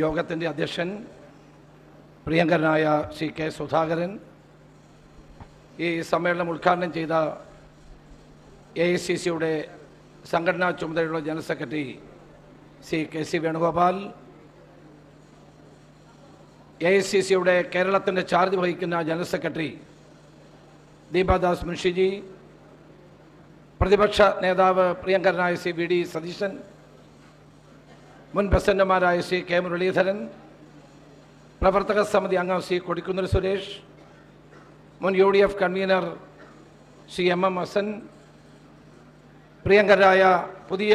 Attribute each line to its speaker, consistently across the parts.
Speaker 1: യോഗത്തിന്റെ അധ്യക്ഷൻ പ്രിയങ്കരനായ ശ്രീ കെ സുധാകരൻ. ഈ സമ്മേളനം ഉദ്ഘാടനം ചെയ്ത എ ഐ സി സിയുടെ സംഘടനാ ചുമതലയുള്ള general secretary C K C Venugopal. A I C സിയുടെ കേരളത്തിന്റെ ചാർജ് വഹിക്കുന്ന ജനറൽ സെക്രട്ടറി ദീപാദാസ് മുൻഷിജി. പ്രതിപക്ഷ നേതാവ് പ്രിയങ്കരനായ സി വി ഡി സതീശൻ. മുൻ പ്രസിഡന്റുമാരായ ശ്രീ കെ മുരളീധരൻ പ്രവർത്തക സമിതി അംഗം ശ്രീ കൊടിക്കുന്നിൽ സുരേഷ് മുൻ U D F convenor Shri M M Hassan പ്രിയങ്കരായ പുതിയ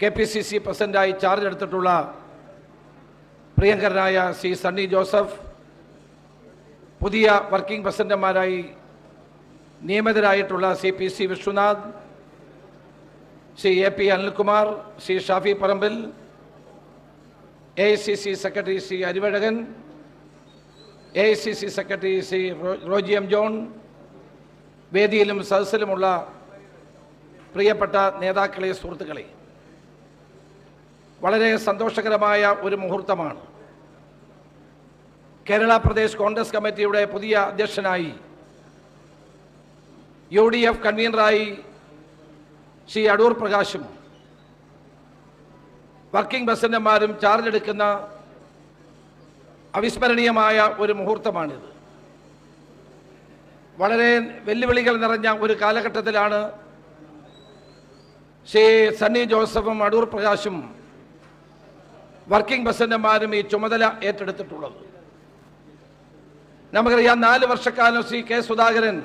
Speaker 1: കെ പി സി സി പ്രസിഡന്റായി ചാർജ് എടുത്തിട്ടുള്ള പ്രിയങ്കരനായ ശ്രീ സണ്ണി ജോസഫ് പുതിയ വർക്കിംഗ് പ്രസിഡന്റുമാരായി നിയമിതരായിട്ടുള്ള C P C Vishwanath Shri A P Anilkumar Shri Shafi Parambil A C C secretary Shri Arivazhagan A C C secretary Shri Roji M John വേദിയിലും സദസ്സിലുമുള്ള പ്രിയപ്പെട്ട നേതാക്കളെ സുഹൃത്തുക്കളെ വളരെ സന്തോഷകരമായ ഒരു മുഹൂർത്തമാണ്. കേരള പ്രദേശ് കോൺഗ്രസ് കമ്മിറ്റിയുടെ പുതിയ അധ്യക്ഷനായി യു ഡി എഫ് കൺവീനറായി ശ്രീ അടൂർ പ്രകാശും വർക്കിംഗ് പ്രസിഡന്റുമാരും ചാർജ് എടുക്കുന്ന അവിസ്മരണീയമായ ഒരു മുഹൂർത്തമാണിത്. വളരെ വെല്ലുവിളികൾ നിറഞ്ഞ ഒരു കാലഘട്ടത്തിലാണ് ശ്രീ സണ്ണി ജോസഫും അടൂർ പ്രകാശും വർക്കിംഗ് പ്രസിഡന്റുമാരും ഈ ചുമതല ഏറ്റെടുത്തിട്ടുള്ളത്. നമുക്കറിയാം നാല് വർഷക്കാലം ശ്രീ കെ സുധാകരൻ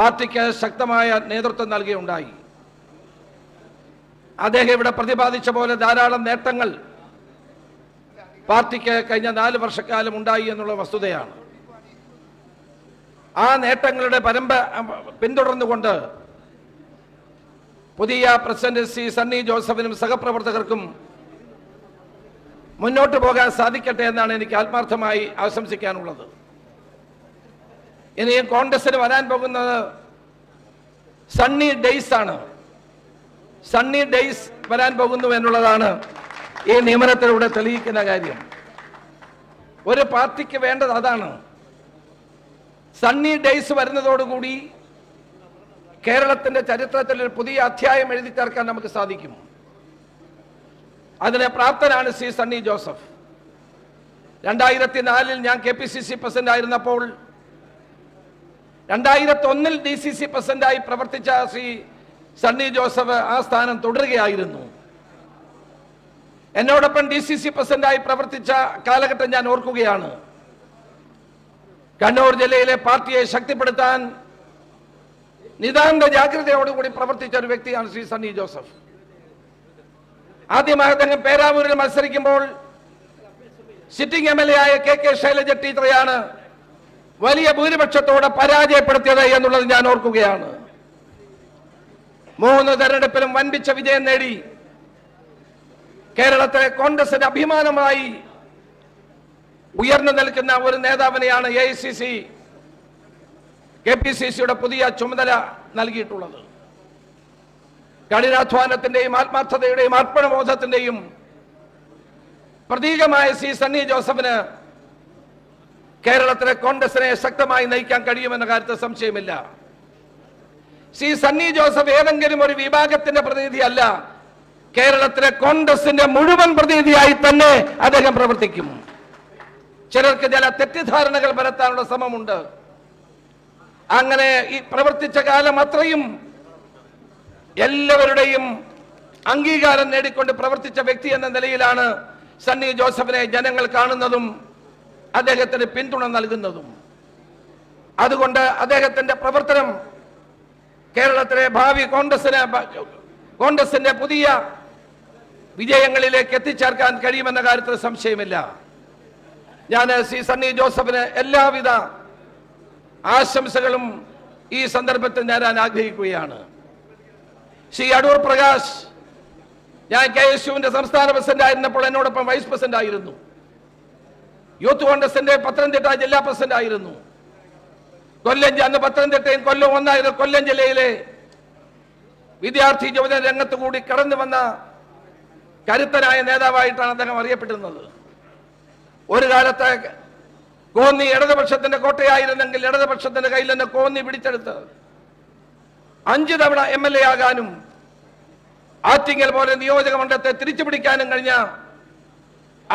Speaker 1: പാർട്ടിക്ക് ശക്തമായ നേതൃത്വം നൽകിയുണ്ടായി. അദ്ദേഹം ഇവിടെ പ്രതിപാദിച്ച പോലെ ധാരാളം നേട്ടങ്ങൾ പാർട്ടിക്ക് കഴിഞ്ഞ നാല് വർഷക്കാലം ഉണ്ടായി എന്നുള്ള വസ്തുതയാണ്. ആ നേട്ടങ്ങളുടെ പരമ്പ പിന്തുടർന്നുകൊണ്ട് പുതിയ പ്രസിഡന്റ് സി സണ്ണി ജോസഫിനും സഹപ്രവർത്തകർക്കും മുന്നോട്ട് പോകാൻ സാധിക്കട്ടെ എന്നാണ് എനിക്ക് ആത്മാർത്ഥമായി ആശംസിക്കാനുള്ളത്. ഇനിയും കോൺഗ്രസിന് വരാൻ പോകുന്നത് സണ്ണി ഡേയ്സ് ആണ്. സണ്ണി ഡേയ്സ് വരാൻ പോകുന്നു എന്നുള്ളതാണ് ഈ നിയമനത്തിലൂടെ തെളിയിക്കുന്ന കാര്യം. ഒരു പാർട്ടിക്ക് വേണ്ടത് അതാണ്. സണ്ണി ഡേയ്സ് വരുന്നതോടുകൂടി കേരളത്തിന്റെ ചരിത്രത്തിൽ ഒരു പുതിയ അധ്യായം എഴുതി ചേർക്കാൻ നമുക്ക് സാധിക്കും. അതിനെ പ്രാപ്തനാണ് സി സണ്ണി ജോസഫ് രണ്ടായിരത്തി നാലിൽ ഞാൻ K P C C president ആയിരുന്നപ്പോൾ രണ്ടായിരത്തി ഒന്നിൽ ഡി സി സി പ്രസിഡന്റായി പ്രവർത്തിച്ച ശ്രീ സണ്ണി ജോസഫ് ആ സ്ഥാനം തുടരുകയായിരുന്നു. എന്നോടൊപ്പം ഡി സി സി പ്രസിഡന്റായി പ്രവർത്തിച്ച കാലഘട്ടം ഞാൻ ഓർക്കുകയാണ്. കണ്ണൂർ ജില്ലയിലെ പാർട്ടിയെ ശക്തിപ്പെടുത്താൻ നിതാന്ത ജാഗ്രതയോടുകൂടി പ്രവർത്തിച്ച ഒരു വ്യക്തിയാണ് ശ്രീ സണ്ണി ജോസഫ്. ആദ്യമായി അദ്ദേഹം പേരാവൂരിൽ മത്സരിക്കുമ്പോൾ സിറ്റിംഗ് എം എൽ എ ആയ കെ കെ ശൈലജ ടീച്ചറെയാണ് വലിയ ഭൂരിപക്ഷത്തോടെ പരാജയപ്പെടുത്തിയത് എന്നുള്ളത് ഞാൻ ഓർക്കുകയാണ്. മൂന്ന് തെരഞ്ഞെടുപ്പിലും വൻപിച്ച വിജയം നേടി. കേരളത്തിലെ കോൺഗ്രസിന്റെ അഭിമാനമായി ഉയർന്നു നിൽക്കുന്ന ഒരു നേതാവിനെയാണ് A I C C K P C സിയുടെ പുതിയ ചുമതല നൽകിയിട്ടുള്ളത്. കഠിനാധ്വാനത്തിന്റെയും ആത്മാർത്ഥതയുടെയും അർപ്പണബോധത്തിന്റെയും പ്രതീകമായ സി സണ്ണി ജോസഫിന് കേരളത്തിലെ കോൺഗ്രസിനെ ശക്തമായി നയിക്കാൻ കഴിയുമെന്ന കാര്യത്തിൽ സംശയമില്ല. സി സണ്ണി ജോസഫ് ഏതെങ്കിലും ഒരു വിഭാഗത്തിന്റെ പ്രതിനിധിയല്ല കേരളത്തിലെ കോൺഗ്രസിന്റെ മുഴുവൻ പ്രതിനിധിയായി തന്നെ അദ്ദേഹം പ്രവർത്തിക്കും. ചിലർക്ക് ചില തെറ്റിദ്ധാരണകൾ പരത്താനുള്ള ശ്രമമുണ്ട്. അങ്ങനെ ഈ പ്രവർത്തിച്ച കാലം അത്രയും എല്ലാവരുടെയും അംഗീകാരം നേടിക്കൊണ്ട് പ്രവർത്തിച്ച വ്യക്തി എന്ന നിലയിലാണ് സണ്ണി ജോസഫിനെ ജനങ്ങൾ കാണുന്നതും അദ്ദേഹത്തിന് പിന്തുണ നൽകുന്നതും. അതുകൊണ്ട് അദ്ദേഹത്തിന്റെ പ്രവർത്തനം കേരളത്തിലെ ഭാവി കോൺഗ്രസിന് കോൺഗ്രസിന്റെ പുതിയ വിജയങ്ങളിലേക്ക് എത്തിച്ചേർക്കാൻ കഴിയുമെന്ന കാര്യത്തിൽ സംശയമില്ല. ഞാൻ സി സണ്ണി ജോസഫിന് എല്ലാവിധ ആശംസകളും ഈ സന്ദർഭത്തിൽ നേരാൻ ആഗ്രഹിക്കുകയാണ്. ശ്രീ അടൂർ പ്രകാശ് ഞാൻ കെ എസ് യുവിന്റെ സംസ്ഥാന പ്രസിഡന്റ് ആയിരുന്നപ്പോൾ എന്നോടൊപ്പം വൈസ് പ്രസിഡന്റ് ആയിരുന്നു. യൂത്ത് കോൺഗ്രസിന്റെ പത്തനംതിട്ട ജില്ലാ പ്രസിഡന്റ് ആയിരുന്നു. കൊല്ലം അന്ന് പത്തനംതിട്ടയും കൊല്ലം ഒന്നായിരുന്നു കൊല്ലം ജില്ലയിലെ വിദ്യാർത്ഥി യുവജന രംഗത്ത് കൂടി കടന്നു വന്ന കരുത്തരായ നേതാവായിട്ടാണ് അദ്ദേഹം അറിയപ്പെട്ടിരുന്നത്. ഒരു കാലത്തെ കോന്നി ഇടതുപക്ഷത്തിന്റെ കോട്ടയായിരുന്നെങ്കിൽ ഇടതുപക്ഷത്തിന്റെ കയ്യിൽ നിന്ന് കോന്നി പിടിച്ചെടുത്ത് അഞ്ചു തവണ എം എൽ എ ആകാനും ആറ്റിങ്ങൽ പോലെ നിയോജക മണ്ഡലത്തെ തിരിച്ചു പിടിക്കാനും കഴിഞ്ഞ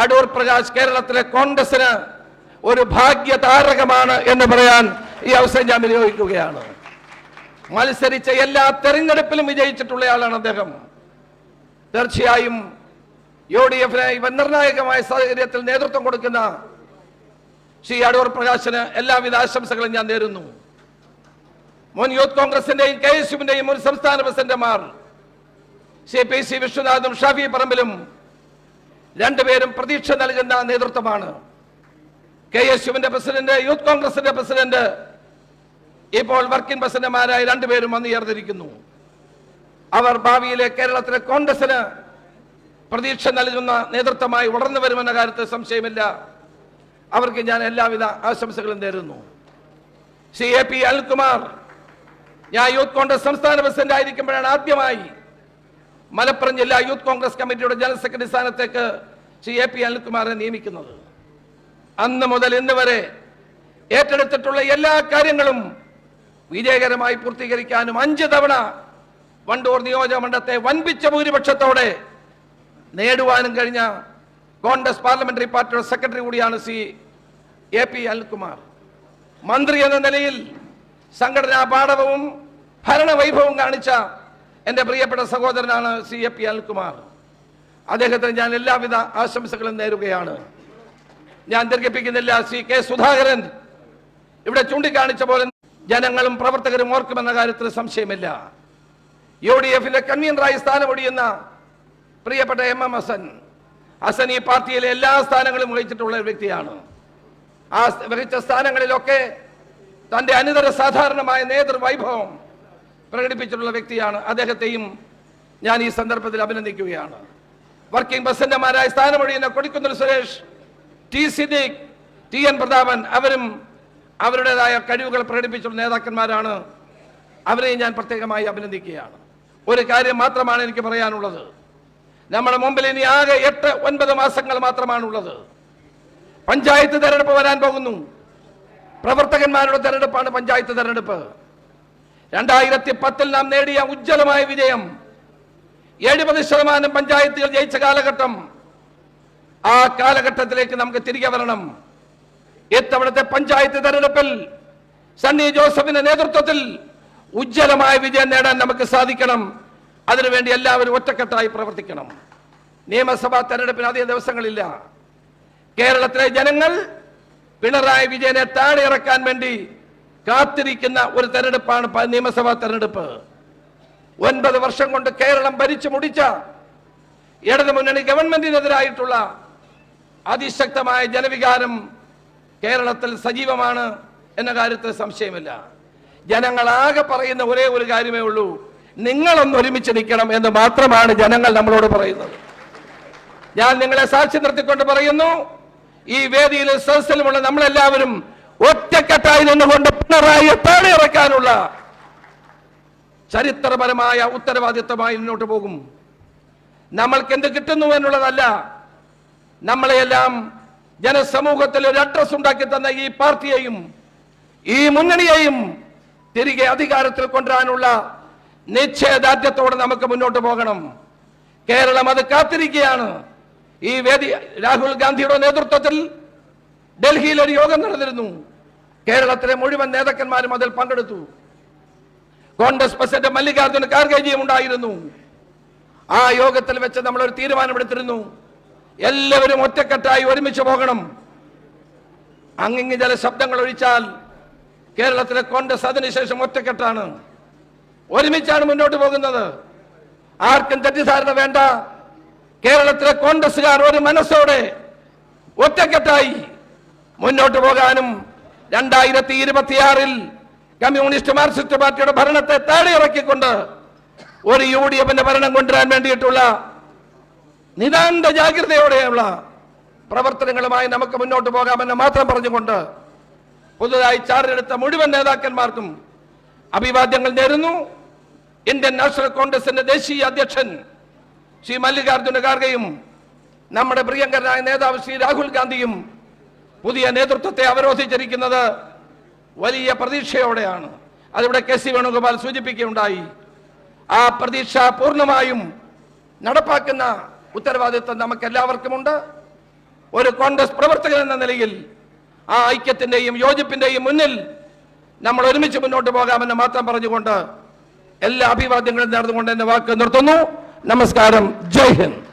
Speaker 1: അടൂർ പ്രകാശ് കേരളത്തിലെ കോൺഗ്രസിന് ഒരു ഭാഗ്യ താരകമാണ് എന്ന് പറയാൻ ഈ അവസരം ഞാൻ വിനിയോഗിക്കുകയാണ്. മത്സരിച്ച എല്ലാ തെരഞ്ഞെടുപ്പിലും വിജയിച്ചിട്ടുള്ള ആളാണ് അദ്ദേഹം. തീർച്ചയായും യു ഡി എഫിന് നിർണായകമായ സാഹചര്യത്തിൽ നേതൃത്വം കൊടുക്കുന്ന ശ്രീ അടൂർ പ്രകാശിന് എല്ലാവിധ ആശംസകളും ഞാൻ നേരുന്നു. മുൻ യൂത്ത് കോൺഗ്രസിന്റെയും കെ എസ് യുവിന്റെയും മുൻ സംസ്ഥാന പ്രസിഡന്റുമാർ ശ്രീ പി സി വിശ്വനാഥും ഷാഫി പറമ്പിലും രണ്ടുപേരും പ്രതീക്ഷ നൽകുന്ന നേതൃത്വമാണ്. കെ എസ് യുവിന്റെ പ്രസിഡന്റ് യൂത്ത് കോൺഗ്രസിന്റെ പ്രസിഡന്റ് ഇപ്പോൾ വർക്കിംഗ് പ്രസിഡന്റുമാരായ രണ്ടുപേരും വന്നു ചേർന്നിരിക്കുന്നു അവർ ഭാവിയിലെ കേരളത്തിലെ കോൺഗ്രസിന് പ്രതീക്ഷ നൽകുന്ന നേതൃത്വമായി വളർന്നു വരുമെന്ന കാര്യത്തിൽ സംശയമില്ല. അവർക്ക് ഞാൻ എല്ലാവിധ ആശംസകളും നേരുന്നു. സി എ പി അനിൽകുമാർ ഞാൻ യൂത്ത് കോൺഗ്രസ് സംസ്ഥാന പ്രസിഡന്റ് ആയിരിക്കുമ്പോഴാണ് ആദ്യമായി മലപ്പുറം ജില്ലാ യൂത്ത് കോൺഗ്രസ് കമ്മിറ്റിയുടെ ജനറൽ സെക്രട്ടറി സ്ഥാനത്തേക്ക് ശ്രീ എ പി അനിൽകുമാറിനെ നിയമിക്കുന്നത്. അന്ന് മുതൽ ഇന്ന് വരെ ഏറ്റെടുത്തിട്ടുള്ള എല്ലാ കാര്യങ്ങളും വിജയകരമായി പൂർത്തീകരിക്കാനും അഞ്ച് തവണ വണ്ടൂർ നിയോജക മണ്ഡലത്തെ വൻപിച്ച ഭൂരിപക്ഷത്തോടെ നേടുവാനും കഴിഞ്ഞ കോൺഗ്രസ് പാർലമെന്ററി പാർട്ടിയുടെ സെക്രട്ടറി കൂടിയാണ് സി എ പി അനിൽകുമാർ. മന്ത്രി എന്ന നിലയിൽ സംഘടനാ പാഠവും ഭരണവൈഭവവും കാണിച്ച എന്റെ പ്രിയപ്പെട്ട സഹോദരനാണ് സി എ പി അനിൽകുമാർ. അദ്ദേഹത്തിന് ഞാൻ എല്ലാവിധ ആശംസകളും നേരുകയാണ്. ഞാൻ ദീർഘിപ്പിക്കുന്നില്ല സി കെ സുധാകരൻ ഇവിടെ ചൂണ്ടിക്കാണിച്ച പോലെ ജനങ്ങളും പ്രവർത്തകരും ഓർക്കുമെന്ന കാര്യത്തിൽ സംശയമില്ല. യു ഡി എഫിന്റെ കൺവീനറായി സ്ഥാനമൊടിയുന്ന പ്രിയപ്പെട്ട എം എം ഹസൻ. ഹസൻ ഈ പാർട്ടിയിലെ എല്ലാ സ്ഥാനങ്ങളും വഹിച്ചിട്ടുള്ള ഒരു വ്യക്തിയാണ്. ആ വഹിച്ച സ്ഥാനങ്ങളിലൊക്കെ തന്റെ അനിതര സാധാരണമായ നേതൃവൈഭവം പ്രകടിപ്പിച്ചിട്ടുള്ള വ്യക്തിയാണ്. അദ്ദേഹത്തെയും ഞാൻ ഈ സന്ദർഭത്തിൽ അഭിനന്ദിക്കുകയാണ്. വർക്കിംഗ് പ്രസിഡന്റുമാരായ സ്ഥാനമൊഴിയുന്ന Kodikunnil Suresh T Siddique T N Prathapan അവരും അവരുടേതായ കഴിവുകൾ പ്രകടിപ്പിച്ചുള്ള നേതാക്കന്മാരാണ്. അവരെയും ഞാൻ പ്രത്യേകമായി അഭിനന്ദിക്കുകയാണ്. ഒരു കാര്യം മാത്രമാണ് എനിക്ക് പറയാനുള്ളത്. നമ്മുടെ മുമ്പിൽ ഇനി ആകെ എട്ട് ഒൻപത് മാസങ്ങൾ മാത്രമാണുള്ളത്. പഞ്ചായത്ത് തെരഞ്ഞെടുപ്പ് വരാൻ പോകുന്നു. പ്രവർത്തകന്മാരുടെ തെരഞ്ഞെടുപ്പാണ് പഞ്ചായത്ത് തെരഞ്ഞെടുപ്പ്. രണ്ടായിരത്തി പത്തിൽ നാം നേടിയ ഉജ്ജ്വലമായ വിജയം. എഴുപത് ശതമാനം പഞ്ചായത്തുകൾ ജയിച്ച കാലഘട്ടം. ആ കാലഘട്ടത്തിലേക്ക് നമുക്ക് തിരികെ വരണം. ഇത്തവണത്തെ പഞ്ചായത്ത് തെരഞ്ഞെടുപ്പിൽ സണ്ണി ജോസഫിന്റെ നേതൃത്വത്തിൽ ഉജ്ജ്വലമായ വിജയം നേടാൻ നമുക്ക് സാധിക്കണം. അതിനുവേണ്ടി എല്ലാവരും ഒറ്റക്കെട്ടായി പ്രവർത്തിക്കണം. നിയമസഭാ തെരഞ്ഞെടുപ്പിന് അധിക ദിവസങ്ങളില്ല. കേരളത്തിലെ ജനങ്ങൾ പിണറായി വിജയനെ താഴെ ഇറക്കാൻ വേണ്ടി കാത്തിരിക്കുന്ന ഒരു തെരഞ്ഞെടുപ്പാണ് നിയമസഭാ തെരഞ്ഞെടുപ്പ്. ഒൻപത് വർഷം കൊണ്ട് കേരളം ഭരിച്ചു മുടിച്ച ഇടതു മുന്നണി ഗവൺമെന്റിനെതിരായിട്ടുള്ള അതിശക്തമായ ജനവികാരം കേരളത്തിൽ സജീവമാണ് എന്ന കാര്യത്തിൽ സംശയമില്ല. ജനങ്ങളാകെ പറയുന്ന ഒരേ ഒരു കാര്യമേ ഉള്ളൂ. നിങ്ങളൊന്ന് ഒരുമിച്ച് നിൽക്കണം എന്ന് മാത്രമാണ് ജനങ്ങൾ നമ്മളോട് പറയുന്നത്. ഞാൻ നിങ്ങളെ സാക്ഷി നിർത്തിക്കൊണ്ട് പറയുന്നു. ഈ വേദിയിലും സദസ്സിലുമുള്ള നമ്മളെല്ലാവരും ഒറ്റക്കെട്ടായി നിന്നുകൊണ്ട് പിണറായിയെ താഴെ ഇറക്കാനുള്ള ചരിത്രപരമായ ഉത്തരവാദിത്വമായി മുന്നോട്ട് പോകും. നമ്മൾക്ക് എന്ത് കിട്ടുന്നു എന്നുള്ളതല്ല നമ്മളെയെല്ലാം ജനസമൂഹത്തിൽ ഒരു അഡ്രസ് ഉണ്ടാക്കി തന്ന ഈ പാർട്ടിയെയും ഈ മുന്നണിയെയും തിരികെ അധികാരത്തിൽ കൊണ്ടുവരാനുള്ള നിശ്ചയദാർഢ്യത്തോടെ നമുക്ക് മുന്നോട്ട് പോകണം. കേരളം അത് കാത്തിരിക്കുകയാണ്. ഈ വേദി രാഹുൽ ഗാന്ധിയുടെ നേതൃത്വത്തിൽ ഡൽഹിയിൽ ഒരു യോഗം നടന്നിരുന്നു. കേരളത്തിലെ മുഴുവൻ നേതാക്കന്മാരും അതിൽ പങ്കെടുത്തു. കോൺഗ്രസ് പ്രസിഡന്റ് മല്ലികാർജുന ഖാർഗെജിയും ഉണ്ടായിരുന്നു. ആ യോഗത്തിൽ വെച്ച് നമ്മൾ ഒരു തീരുമാനമെടുത്തിരുന്നു. എല്ലാവരും ഒറ്റക്കെട്ടായി ഒരുമിച്ച് പോകണം. അങ്ങിങ്ങ് ചില ശബ്ദങ്ങൾ ഒഴിച്ചാൽ കേരളത്തിലെ കോൺഗ്രസ് അതിനുശേഷം ഒറ്റക്കെട്ടാണ്. ഒരുമിച്ചാണ് മുന്നോട്ട് പോകുന്നത്. ആർക്കും തെറ്റിദ്ധാരണ വേണ്ട. കേരളത്തിലെ കോൺഗ്രസുകാർ ഒരു മനസ്സോടെ ഒറ്റക്കെട്ടായി മുന്നോട്ട് പോകാനും രണ്ടായിരത്തി ഇരുപത്തിയാറിൽ കമ്മ്യൂണിസ്റ്റ് മാർക്സിസ്റ്റ് പാർട്ടിയുടെ ഭരണത്തെ താഴെ ഇറക്കിക്കൊണ്ട് ഒരു യു ഡി എഫിന്റെ ഭരണം കൊണ്ടുവരാൻ വേണ്ടിയിട്ടുള്ള നിതാന്ത ജാഗ്രതയോടെയുള്ള പ്രവർത്തനങ്ങളുമായി നമുക്ക് മുന്നോട്ട് പോകാമെന്ന് മാത്രം പറഞ്ഞുകൊണ്ട് പുതുതായി ചാർജെടുത്ത മുഴുവൻ നേതാക്കന്മാർക്കും അഭിവാദ്യങ്ങൾ നേരുന്നു. ഇന്ത്യൻ നാഷണൽ കോൺഗ്രസിന്റെ ദേശീയ അധ്യക്ഷൻ ശ്രീ മല്ലികാർജുന ഖാർഗെയും നമ്മുടെ പ്രിയങ്കരനായ നേതാവ് ശ്രീ രാഹുൽ ഗാന്ധിയും പുതിയ നേതൃത്വത്തെ അവരോധിച്ചിരിക്കുന്നത് വലിയ പ്രതീക്ഷയോടെയാണ്. അതിവിടെ കെ സി വേണുഗോപാൽ സൂചിപ്പിക്കുകയുണ്ടായി. ആ പ്രതീക്ഷ പൂർണമായും നടപ്പാക്കുന്ന ഉത്തരവാദിത്വം നമുക്ക് എല്ലാവർക്കുമുണ്ട് ഒരു കോൺഗ്രസ് പ്രവർത്തകൻ എന്ന നിലയിൽ ആ ഐക്യത്തിന്റെയും യോജിപ്പിന്റെയും മുന്നിൽ നമ്മൾ ഒരുമിച്ച് മുന്നോട്ട് പോകാമെന്ന് മാത്രം പറഞ്ഞുകൊണ്ട് എല്ലാ അഭിവാദ്യങ്ങളും നേർന്നുകൊണ്ട് എന്റെ വാക്ക് നിർത്തുന്നു. നമസ്കാരം. ജയ് ഹിന്ദ്.